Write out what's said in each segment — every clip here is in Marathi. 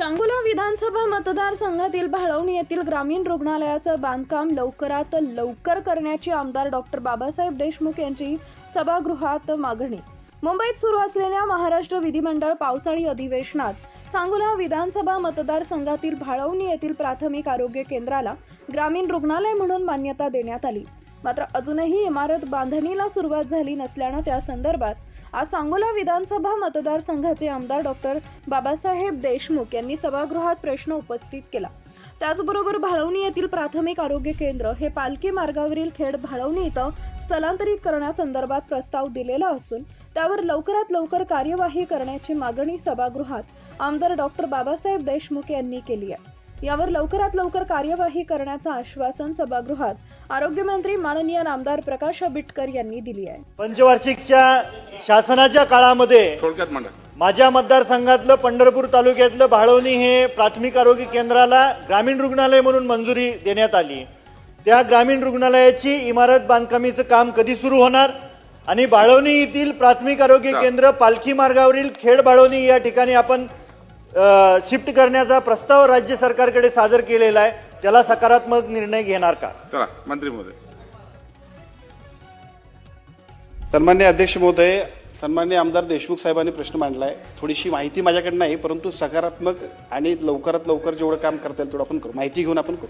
सांगोला विधानसभा मतदारसंघातील भाळवणी येथील ग्रामीण रुग्णालयाचं बांधकाम लवकरात लवकर करण्याची आमदार डॉक्टर बाबासाहेब देशमुख यांची सभागृहात मागणी. मुंबईत सुरू असलेल्या महाराष्ट्र विधिमंडळ पावसाळी अधिवेशनात सांगोला विधानसभा मतदारसंघातील भाळवणी येथील प्राथमिक आरोग्य केंद्राला ग्रामीण रुग्णालय म्हणून मान्यता देण्यात आली. मात्र अजूनही इमारत बांधणीला सुरुवात झाली नसल्यानं त्या संदर्भात आज सांगोला विधानसभा मतदारसंघाचे आमदार डॉक्टर बाबासाहेब देशमुख यांनी सभागृहात प्रश्न उपस्थित केला. त्याचबरोबर भाळवणी येथील प्राथमिक आरोग्य केंद्र हे पालखी मार्गावरील खेड भाळवणी इथं स्थलांतरित करण्यासंदर्भात प्रस्ताव दिलेला असून त्यावर लवकरात लवकर कार्यवाही करण्याची मागणी सभागृहात आमदार डॉक्टर बाबासाहेब देशमुख यांनी केली आहे. यावर लवकरात लवकर कार्यवाही करण्याचं आश्वासन सभागृहात आरोग्यमंत्री माननीय नामदार प्रकाश आंबेडकर यांनी दिली आहे. पंचवार्षिकच्या शासनाच्या काळामध्ये थोडक्यात मांडा. माझ्या मतदारसंघातलं पंढरपूर तालुक्यातलं भाळवणी हे प्राथमिक आरोग्य केंद्राला ग्रामीण रुग्णालय म्हणून मंजुरी देण्यात आली. त्या ग्रामीण रुग्णालयाची इमारत बांधकामीचं काम कधी सुरू होणार? आणि बाळवणी येथील प्राथमिक आरोग्य केंद्र पालखी मार्गावरील खेड बाळवणी या ठिकाणी आपण शिफ्ट करण्याचा प्रस्ताव राज्य सरकारकडे सादर केलेला आहे. त्याला सकारात्मक निर्णय घेणार का? चला मंत्री महोदय. सन्मान्य अध्यक्ष महोदय सन्मान्य आमदार देशमुख साहेबांनी प्रश्न मांडला आहे थोडीशी माहिती माझ्याकडे नाही परंतु सकारात्मक आणि लवकरात लवकर जेवढं काम करता येईल तेवढं आपण करू. माहिती घेऊन आपण करू.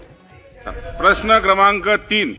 चला प्रश्न क्रमांक तीन.